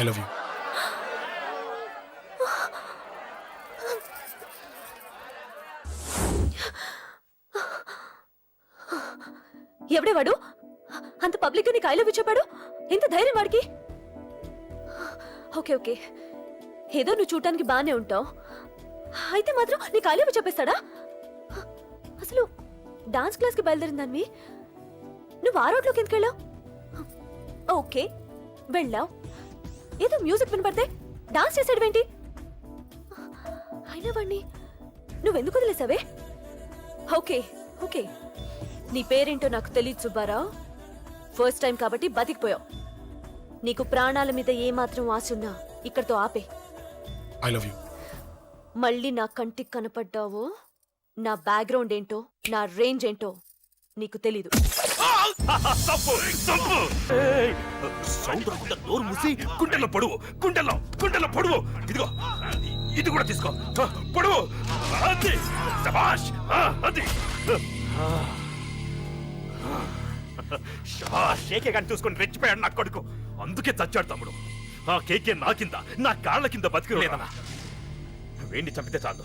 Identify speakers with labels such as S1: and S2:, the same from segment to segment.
S1: I love you
S2: ఎవడే వాడు? అంత public నీకు ఐ లవ్ యూ చెప్పాడు? ఎంత ధైర్యం వాడికి? Okay okay. ఏదో నువ్వు చూడటానికి బాగానే ఉంటావు. అయితే మాత్రం నీకు ఐ లవ్ యూ చెప్పేస్తాడా? అసలు డాన్స్ క్లాస్కి బయలుదేరిందాన్ని నువ్వు ఆ రోడ్లోకి ఎందుకు వెళ్ళావు? ఓకే వెళ్ళావు. ఏదో మ్యూజిక్ వినపడితే డాన్స్ చేసాడువేంటి అయినా వాణ్ణి నువ్వెందుకు వదిలేసావే? Okay okay. నీ పేరేంటో నాకు తెలియదు సుబ్బారావు. ఫస్ట్ టైం కాబట్టి బతికిపోయావు. నీకు ప్రాణాల మీద ఏమాత్రం ఆశ ఉన్నా ఇక్కడితో ఆపే.
S1: ఐ లవ్ యూ
S2: మళ్ళీ నా కంటికి కనపడ్డావో నా బ్యాక్గ్రౌండ్ ఏంటో నా రేంజ్ ఏంటో నీకు తెలీదు.
S3: తప్పు తప్పు. సౌండ్ రాకుండా నోరు మూసి గుండెల్లో పొడువు గుండెల్లో గుండెల్లో పొడువు. ఇదిగో ఇది కూడా తీసుకో. పొడువు. అది శబాష్ అది. శబాష్ కేకే గాని చూసుకొని రెచ్చిపోయాడు నా కొడుకు. అందుకే చచ్చాడు తమ్ముడు. ఆ కేకే నా కింద నా కాళ్ళ కింద బతికి లేదన్నా. వేణ్ణి చంపితే చాలు.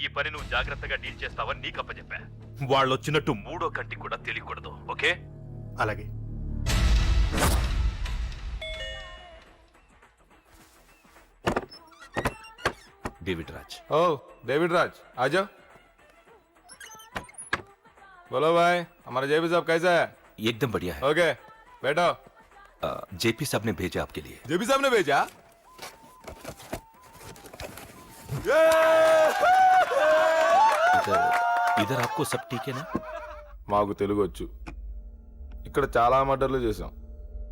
S3: ఈ పని నువ్వు జాగ్రత్తగా డీల్ చేస్తావని నీకు అప్పచెప్పా వాళ్ళు వచ్చినట్టు మూడో కంటికి కూడా తెలియకూడదు ఓకే
S4: అలాగే
S5: డేవిడ్ రాజ్
S6: ओ डेविड राज आ जाओ बोलो भाई हमारा जेपी साहब कैसा है
S5: एकदम बढ़िया है
S6: ओके बैठो
S5: जेपी साहब ने भेजा आपके लिए
S6: जेपी साहब ने भेजा
S5: इधर इधर आपको सब ठीक है ना
S6: మాకు తెలుగు వచ్చు ఇక్కడ చాలా మర్డర్లు చేసాం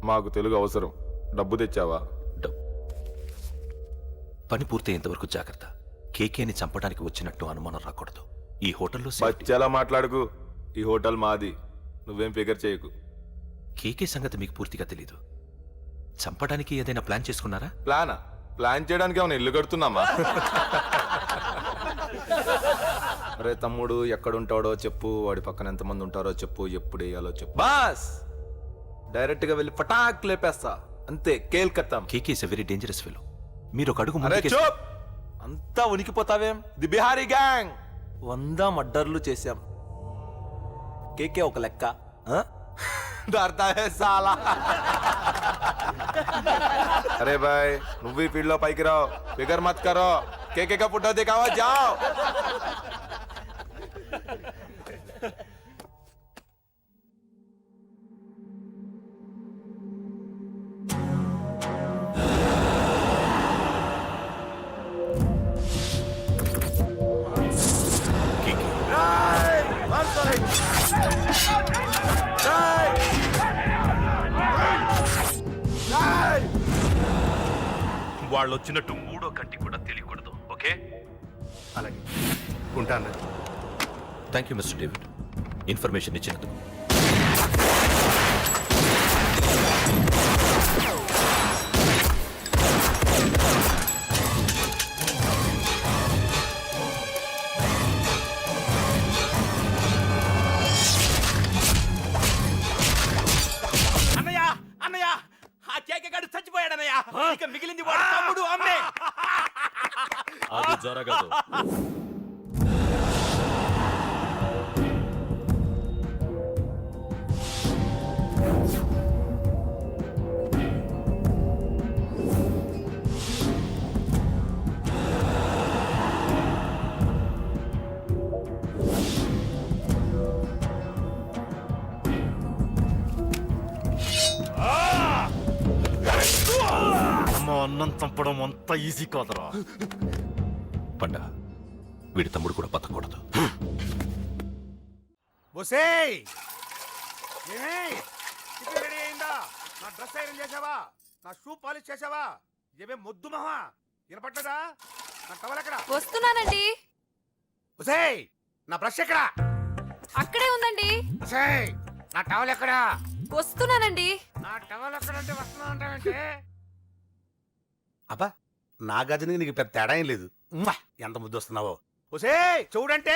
S6: మాకు తెలుగు అవసరం డబ్బు తెచ్చావా
S5: డబ్. పని పూర్తయ్యేంత వరకు జాగ్రత్త కేకేని చంపడానికి వచ్చినట్టు అనుమానం రాకూడదు ఈ హోటల్లో సేఫ్టీ.
S6: బచ్చాలా మాట్లాడుకు ఈ హోటల్ మాది నువ్వేం ఫిగర్ చేయకు
S5: కేకే సంగతి మీకు పూర్తిగా తెలీదు చంపడానికి ఏదైనా ప్లాన్ చేసుకున్నారా
S6: ప్లానా ప్లాన్ చేయడానికి ఏమైనా ఇల్లు కడుతున్నామా అరే తమ్ముడు ఎక్కడుంటాడో చెప్పు వాడి పక్కన ఎంతమంది ఉంటారో చెప్పు ఎప్పుడు వేయాలో చెప్పు. బాస్! డైరెక్ట్గా వెళ్ళి పటాక్ లేపేస్తా. అంతే కేల్కత్తాం.
S5: KK is very dangerous fellow. మీరు ఒక అడుగు
S6: అంతా ఉనికిపోతావేం? The Bihari gang! వంద మర్డర్లు చేశాం. కేకే ఒక లెక్క. సాలా. అరే బాయ్ నువ్వు ఈ ఫీల్డ్లో పైకి రావు. ఫిగర్ మత్ కరో. కేకే కా పుట్టో
S5: జావ్!
S3: వాళ్ళు వచ్చినట్టు మూడో కంటి కూడా తెలియకూడదు ఓకే?
S4: అలాగే. ఉంటాను
S5: thank you mister David information ఇచ్చినందుకు.
S3: అన్నం చంపడం అంత ఈజీ కాదురా.
S5: పండ వీడి తమ్ముడు కూడా బతకూడదు.
S4: బొసేయ్ ఏమే? టిఫిన్ రెడీ అయిందా? నా డ్రెస్ ఐరన్ చేసావా? నా షూ పాలిష్ చేసావా? ఏమే మొద్దు మహా వినపడ్డదా నా టవల్ ఎక్కడ?
S2: వస్తున్నానండి.
S4: ఒసేయ్ నా బ్రష్ ఎక్కడా?
S1: అక్కడే ఉందండి.
S4: ఒసేయ్ నా టవల్ ఎక్కడా?
S1: వస్తున్నానండి.
S4: నా టవల్ ఎక్కడంటే వస్తున్నా ఉంటావంటే అబ్బా నా గజనికి నీకు పెద్ద తేడా ఏం లేదు. ఉమ్మా, ఎంత ముద్దు వస్తున్నావో. ఒసేయ్ చూడంటే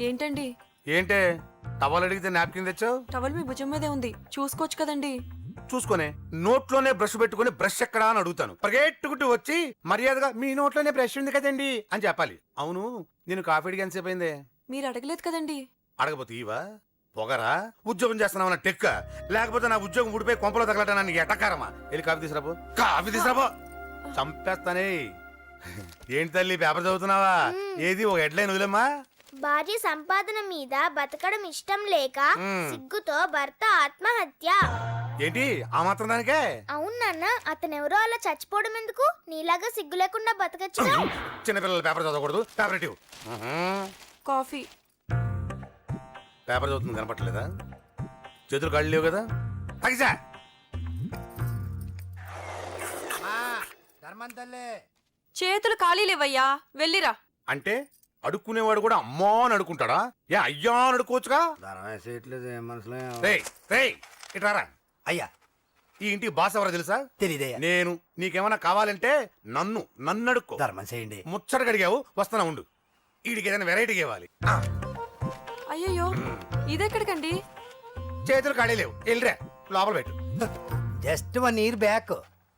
S1: ఏంటండి?
S4: ఏంటే? టవల్ అడిగితే నాప్కిన్ తెచ్చావు?
S1: టవల్ మీ భుజం మీదే ఉంది. చూసుకోవచ్చు కదండి.
S4: చూసుకొని. నోట్లోనే బ్రష్ పెట్టుకొని బ్రష్ ఎక్కడా అని అడుగుతాను. పరిగెట్టుకుంటూ వచ్చి మర్యాదగా మీ నోట్లోనే బ్రష్ ఉంది కదండి అని చెప్పాలి. అవును నేను కాఫీ అడిగి ఎంతసేపు అయిందే?
S1: మీరు అడగలేదు కదండి.
S4: అడగపోతే ఇవా పొగరా? ఉద్యోగం చేస్తున్నావు టెక్క? లేకపోతే నా ఉద్యోగం ఊడిపోయి కొంపలో తగలటా? నీకు ఎటకారమా? వెళ్ళి కాఫీ తీసుకురాబో కాఫీ తీసుకురాబో చంపేస్తానే. ఏంటి తల్లి పేపర్ చదువుతున్నావా? ఏది ఒక హెడ్లైన్ వదిలేమ్మా.
S7: భార్య సంపాదన మీద బతకడం ఇష్టం లేక. సిగ్గుతో భర్త ఆత్మహత్య.
S4: ఏంటి ఆ మాత్రం దానికే?
S7: అవును నాన్న అతనెవరో అలా చచ్చిపోవడం ఎందుకు? నీలాగా సిగ్గు లేకుండా బతకచ్చు
S4: చిన్నపిల్లల పేపర్ చదవకూడదు పేపర్
S1: కాఫీ.
S4: పేపర్ చదువుతుంది కనపట్లేదా చేతులు కాళ్ళు లేవు కదా? తగ్గిసా.
S1: చేతులు ఖాళీ లేవయ్యా వెళ్ళిరా.
S4: అంటే అడుక్కునేవాడు కూడా అమ్మా అని అడుకుంటాడా ఏ అయ్యా అని అడుకోవచ్చుగా రేయ్ రేయ్ ఇట్రారా
S8: అయ్యా.
S4: ఈ ఇంటికి బాస్ ఎవరో తెలుసా?
S8: తెలీదయ్యా
S4: నేను. నీకేమైనా కావాలంటే నన్ను నన్ను అడుక్కో.
S8: ధర్మం చేయండి.
S4: ముచ్చటగా అడిగావు వస్తున్నా ఉండు. వీడికి ఏదైనా వెరైటీ ఇవ్వాలి. ఆ,
S1: అయ్యయ్యో ఇదెక్కడికండి?
S4: చేతులు ఖాళీ లేవు. వెళ్ళిరా. లోపల పెట్టు.
S8: Just one year back.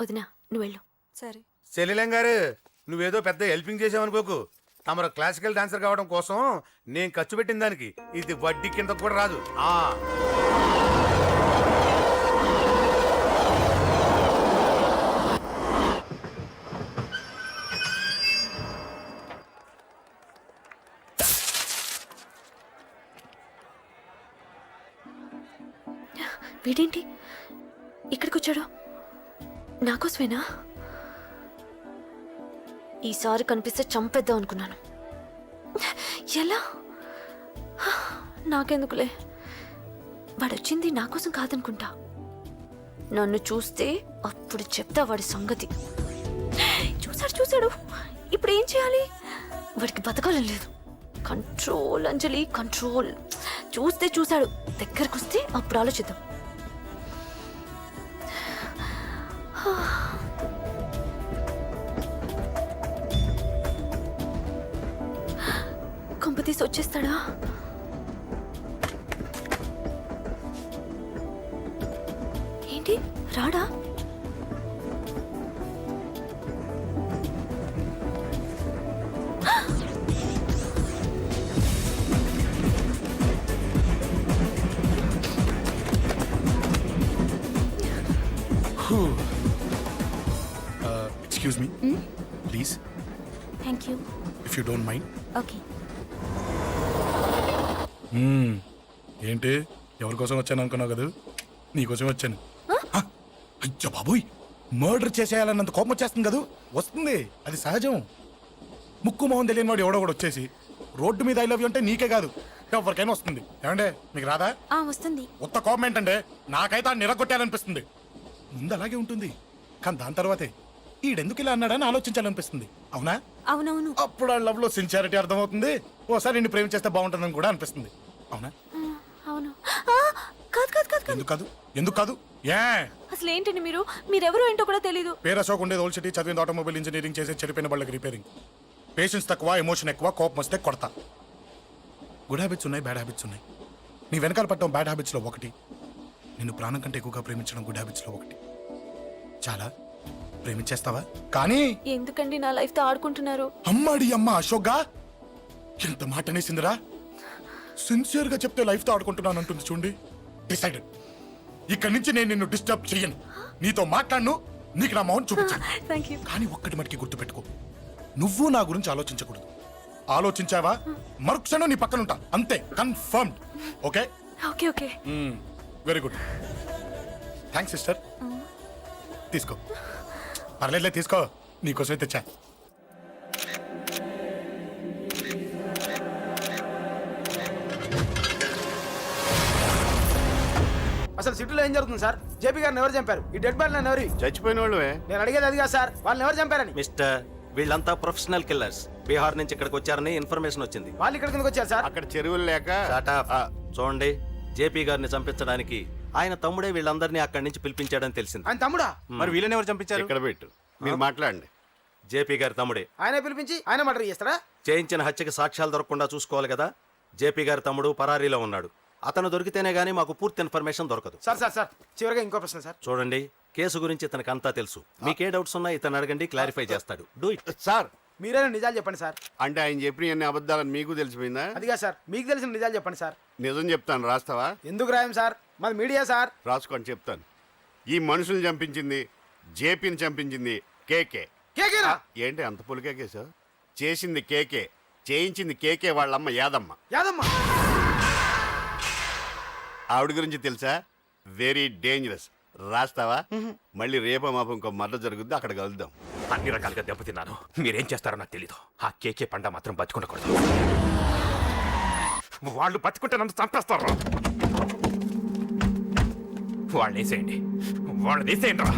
S2: వదినా నువ్వు వెళ్ళు.
S1: సరే.
S4: చెల్లెలం గారు నువ్వేదో పెద్ద హెల్పింగ్ చేసావనుకోకు. తమరు క్లాసికల్ డాన్సర్ కావడం కోసం నేను ఖర్చు పెట్టిన దానికి ఇది వడ్డీ కింద కూడా రాదు. ఆ.
S2: వీడేంటి? నాకోసమేనా? ఈసారి కనిపిస్తే చంపేద్దాం అనుకున్నాను. ఎలా? నాకెందుకులే? వాడు వచ్చింది నా కోసం కాదనుకుంటా. నన్ను చూస్తే అప్పుడు చెప్తా వాడి సంగతి. చూశాడు చూశాడు. ఇప్పుడు ఏం చేయాలి? వాడికి బతకాలని లేదు. Control Anjali control. చూస్తే చూశాడు. దగ్గరకు వస్తే అప్పుడు ఆలోచిద్దాం. కొంపతీసి వచ్చేస్తాడా? ఏంటి? రాడా?
S9: Excuse me please
S2: thank you
S9: if you don't mind
S2: okay
S9: ఏంటి? ఎవరి కోసం వచ్చాను అనుకున్నావు కదా? నీకోసం వచ్చాను? అయ్యో బాబోయ్! మర్డర్ చేసేయాలన్నంత కోపం వచ్చేస్తుంది కదా? వస్తుంది. అది సహజం. ముక్కు మొహం తెలియని వాడు ఎవడో కూడా వచ్చేసి రోడ్డు మీద ఐ లవ్ యూ అంటే నీకే కాదు. ఎవరికైనా వస్తుంది. ఏమండే? మీకు రాదా?
S2: వస్తుంది.
S9: ఉత్త కోపం ఏంటంటే నాకైతే నిరగొట్టాలనిపిస్తుంది ముందు అలాగే ఉంటుంది. కానీ దాని తర్వాతే. ఈడెందుకు ఇలా అన్నాడని ఆలోచించాలనిపిస్తుంది. అవునా?
S2: అవునవును.
S9: అప్పుడు ఆ లవ్లో సిన్సియారిటీ అర్థమవుతుంది. ఓసారి నిన్ను ప్రేమించేస్తే బాగుంటుందని కూడా అనిపిస్తుంది. అవునా?
S2: అవును. ఆ, కాదు కాదు కాదు కాదు.
S9: ఎందుకు కాదు? ఎందుకు కాదు? ఏ?
S2: అసలు ఏంటండి మీరు? మీరెవరో ఏంటో కూడా తెలీదు.
S9: పేరు అశోక్ ఉండేది ఓల్డ్ సిటీ చదివింది ఆటోమొబైల్ ఇంజనీరింగ్ చేసి చెడిపోయిన వాళ్ళకి రిపేరింగ్ పేషెన్స్ తక్కువ ఎమోషన్ ఎక్కువ కోపం వస్తే కొడతా. గుడ్ హ్యాబిట్స్ ఉన్నాయి బ్యాడ్ హ్యాబిట్స్ ఉన్నాయి. నీ వెనకాల పట్టడం బ్యాడ్ హ్యాబిట్స్లో ఒకటి. నిన్ను ప్రాణం కంటే ఎక్కువగా ప్రేమించడం గుడ్ హ్యాబిట్స్లో ఒకటి. చాలా ప్రేమించేస్తావా? కానీ
S2: ఎందుకండి నా లైఫ్తో ఆడుకుంటున్నారు?
S9: అమ్మాడి అమ్మ అశోక్గా? ఎంత మాట అనేసిందిరా? సిన్సియర్గా చెప్తే లైఫ్తో ఆడుకుంటున్నాను అంటుంది చూడండి. డిసైడెడ్ ఇక్కడి నుంచి నేను నిన్ను డిస్టర్బ్ చెయ్యను. నీతో మాట్లాడను నీకు నా మౌన్ చూపించాను.
S2: థ్యాంక్ యూ
S9: కానీ ఒక్కటి మటుకి గుర్తుపెట్టుకో. నువ్వు నా గురించి ఆలోచించకూడదు. ఆలోచించావా? మరుక్షణం నీ పక్కన ఉంటా. అంతే. Confirm okay
S2: okay okay
S9: very good thanks sister తీసుకో. పర్లేదులే తీసుకో. నీకోసమే తెచ్చా.
S10: అసలు సిటీలో ఏం జరుగుతుంది సార్? జేపీ గారిని ఎవరు చంపారు? ఈ డెడ్ బాడీ ఎవరు?
S11: చచ్చిపోయిన వాళ్ళే
S10: నేను అడిగేది అది కాదు సార్. వాళ్ళని ఎవరు చంపారని?
S5: మిస్టర్ వీళ్ళంతా ప్రొఫెషనల్ కిల్లర్స్. బీహార్ నుంచి ఇక్కడికి వచ్చారని ఇన్ఫర్మేషన్ వచ్చింది.
S10: వాళ్ళు ఇక్కడ కిందకి వచ్చారు సార్?
S11: అక్కడ చెరువులు లేక
S5: చూడండి జేపీ గారిని చంపించడానికి ఆయన తమ్ముడే వీళ్ళందరినీ అక్కడి నుంచి పిలిపించాడని తెలిసింది.
S10: ఆయన తమ్ముడా?
S5: మరి వీళ్ళని ఎవరు చంపించారు?
S11: ఇక్కడ పెట్టు. మీరు మాట్లాడండి.
S5: జేపీ గారి తమ్ముడే.
S10: ఆయన పిలిపించి ఆయన మర్డర్ చేస్తారా
S5: చేయించిన హత్యకి సాక్ష్యాలు దొరకకుండా చూసుకోవాలి కదా? జేపీ గారి తమ్ముడు పరారీలో ఉన్నాడు. అతను దొరికితేనే గానీ మాకు పూర్తి ఇన్ఫర్మేషన్ దొరకదు.
S10: Sir sir sir. చివరిగా ఇంకో ప్రశ్న సార్.
S5: చూడండి కేసు గురించి ఇతనికి అంతా తెలుసు. మీకే డౌట్స్ ఉన్నా ఇతను అడగండి క్లారిఫై చేస్తాడు. Do it.
S11: సార్
S10: మీరైనా నిజాలు చెప్పండి సార్.
S11: అంటే ఆయన చెప్పిన అన్ని అబద్ధాలని మీకు తెలిసిపోయిందా?
S10: అదిగా సార్ మీకు తెలిసిన నిజాలు చెప్పండి సార్.
S11: నిజం చెప్తాను రాస్తావా?
S10: ఎందుకు రాయం సార్? మాది మీడియా సార్.
S11: రాసుకొని చెప్తాను. ఈ మనుషుల్ని చంపించింది జేపీని చంపించింది కేకే.
S10: కేకేనా?
S11: ఏంటి అంత పులికేకేసావు చేసింది కేకే చేయించింది కేకే వాళ్ళమ్మ యాదమ్మ.
S10: యాదమ్మ.
S11: ఆవిడ గురించి తెలుసా? వెరీ డేంజరస్ రాస్తావా? మళ్ళీ రేపో మాపం ఇంకో మర్ర జరుగుద్ది అక్కడ కలుద్దాం.
S3: అన్ని రకాలుగా దెబ్బతిన్నాను. మీరేం చేస్తారో నాకు తెలీదు. ఆ కేకే పండ మాత్రం బతుకుండకూడదు. వాళ్ళు బతుకుంటే నన్ను చంపేస్తారు. వాళ్ళని వేసేయండి. వాళ్ళని వేసేయండి రా.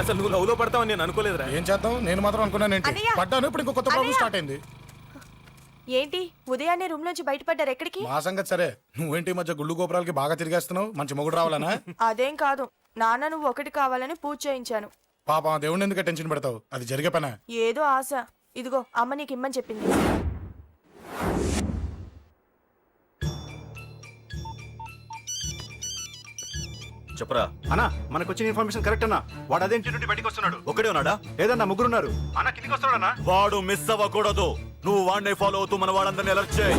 S12: అసలు నువ్వు లవ్లో పడతావని నేను అనుకోలేదురా.
S9: ఏం చేద్దాం? నేను మాత్రం అనుకున్నాను ఏంటి! పడ్డాను ఇప్పుడు ఇంకో కొత్త ప్రాబ్లం! స్టార్ట్ అయింది.
S13: ఏంటి? ఉదయాన్నే రూమ్ నుంచి బయటపడ్డారు ఎక్కడికి?
S9: మా సంగతి సరే. నువ్వేంటి ఈ మధ్య గుళ్ళు గోపురాలకి బాగా తిరిగేస్తున్నావు? మంచి మొగుడు రావాలనా?
S13: అదేం కాదు. నాన్న నువ్వు ఒకటి కావాలని పూజ చేయించాను.
S9: పాప దేవుడిని ఎందుకు టెన్షన్ పెడతావు? అది జరిగే పనా?
S13: ఏదో ఆశ. ఇదిగో అమ్మ నీకు ఇమ్మని చెప్పింది.
S5: చెప్పరా?
S14: అన్నా మనకు వచ్చిన ఇన్ఫర్మేషన్ కరెక్ట్ అన్నా. వాడు అదేంటి నుండి బయటకు వస్తున్నాడు.
S5: ఒకడే ఉన్నాడా?
S14: ఏదన్నా ముగ్గురున్నారు.
S11: అన్న కిందికి వస్తాడన్నా
S14: వాడు మిస్ అవ్వకూడదు. నువ్వు వాడిని ఫాలో అవుతూ మన వాళ్ళందరినీ అలర్ట్ చేయి.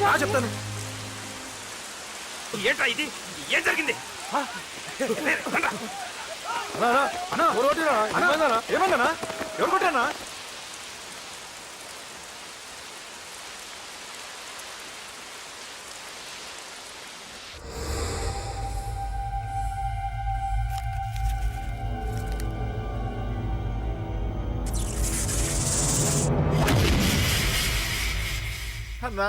S3: రా చెప్తాను. ఏంట్రా ఇది? ఏం జరిగింది? ఆ? రేయ్, రండ్రా.
S10: ఏమన్నా ఎవరు కొట్టానా
S14: అన్నా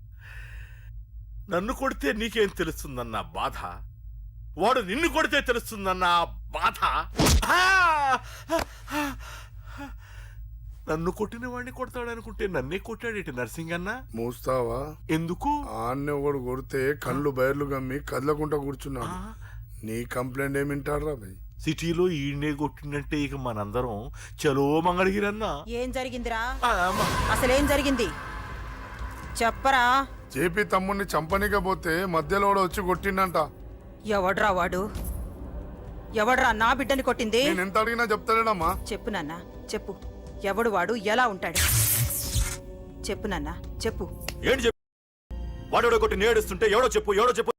S14: నన్ను కొడితే నీకేం తెలుస్తుందన్న బాధ? వాడు నిన్ను కొడితే తెలుస్తుందన్న బాధ! నన్ను కొట్టిన వాడిని కొడతాడనుకుంటే నన్నే కొట్టాడేటి నర్సింగ్ అన్న
S9: మూస్తావా?
S14: ఎందుకు?
S9: ఆన్నే ఒకడు కొడితే కళ్ళు బయర్లు గమ్మి కదలకుండా కూర్చున్నాడు. నీ కంప్లైంట్ ఏమింటారా భయ్?
S14: సిటీలో ఈయనే కొట్టిందంటే ఇక మనందరం చలో మంగళగిరన్నా
S1: ఏం జరిగిందిరా. అసలేం జరిగింది? చెప్పరా?
S9: జేపీ తమ్ముడిని చంపనీకపోతే మధ్యలో వచ్చి కొట్టిండంట.
S1: ఎవడ్రా వాడు? ఎవడ్రా నా బిడ్డని కొట్టింది?
S9: నేను ఎంత అడిగినా చెప్తాడమ్మా
S1: చెప్పు నాన్న చెప్పు. ఎవడు వాడు ఎలా ఉంటాడు? చెప్పు నాన్న చెప్పు.
S3: ఏంటి చెప్పు? వాడెవడో కొట్టి నేడుస్తుంటే ఎవడో చెప్పు ఎవడో చెప్పు.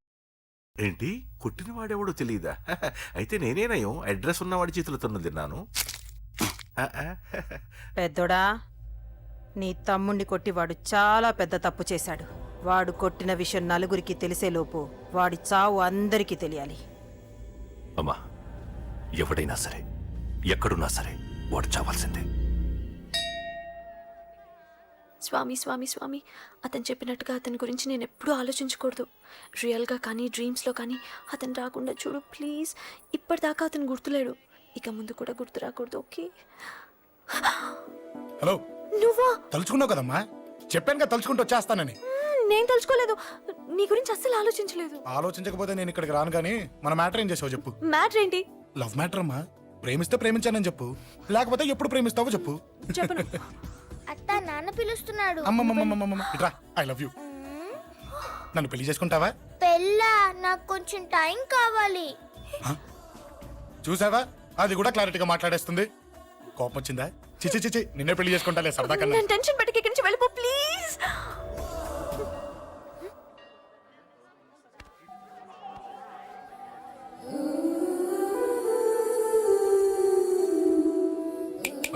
S14: ఏంటి? కొట్టిన వాడెవడో తెలియదా అయితే నేనేనయం అడ్రస్ ఉన్నవాడి చేతులు తన్ను తిన్నాను. ఆ, ఆ.
S1: పెద్దోడా నీ తమ్ముణ్ణి కొట్టి వాడు చాలా పెద్ద తప్పు చేశాడు. వాడు కొట్టిన విషయం నలుగురికి తెలిసేలోపు వాడి చావు అందరికీ తెలియాలి.
S3: అమ్మా ఎవడైనా సరే ఎక్కడున్నా సరే వాడు చావాల్సిందే.
S2: స్వామి స్వామి స్వామి అతను చెప్పినట్టుగా అతని గురించి నేను ఎప్పుడూ ఆలోచించకూడదు. రియల్గా కానీ డ్రీమ్స్లో కానీ అతను రాకుండా చూడు ప్లీజ్. ఇప్పటిదాకా అతను గుర్తులేడు. ఇక ముందు కూడా గుర్తు రాకూడదు ఓకే?
S9: హలో.
S2: నువ్వా?
S9: తలుచుకున్నావు కదమ్మా? చెప్పాను కదా తలుచుకుంటూ వచ్చేస్తానని.
S2: నేను తలుచుకోలేదు. నీ గురించి అస్సలు ఆలోచించలేదు.
S9: ఆలోచించకపోతే నేను ఇక్కడికి రాను కానీ మన మ్యాటర్ ఏం చేసావు చెప్పు.
S2: మ్యాటర్ ఏంటి?
S9: లవ్ మ్యాటర్ అమ్మా. ప్రేమిస్తే ప్రేమించానని చెప్పు. లేకపోతే ఎప్పుడు ప్రేమిస్తావో చెప్పు.
S2: చెప్పను.
S7: అత్త నాన్న పిలుస్తున్నాడు.
S9: అమ్మమ్మమ్మమ్మమ్మ. ఇట్రా ఐ లవ్ యూ నన్ను పెళ్ళి చేసుకుంటావా?
S7: పెళ్ళా? నాకు కొంచెం టైం కావాలి.
S9: చూసావా? అది కూడా క్లారిటీగా మాట్లాడేస్తుంది. కోపం వచ్చిందా? చిచి చిచి నిన్నే పెళ్ళి చేసుకుంటాలే సరదా కన్నా.
S2: నేను టెన్షన్ పెట్టి ఇక్కడి నుంచి వెళ్ళిపో ప్లీజ్.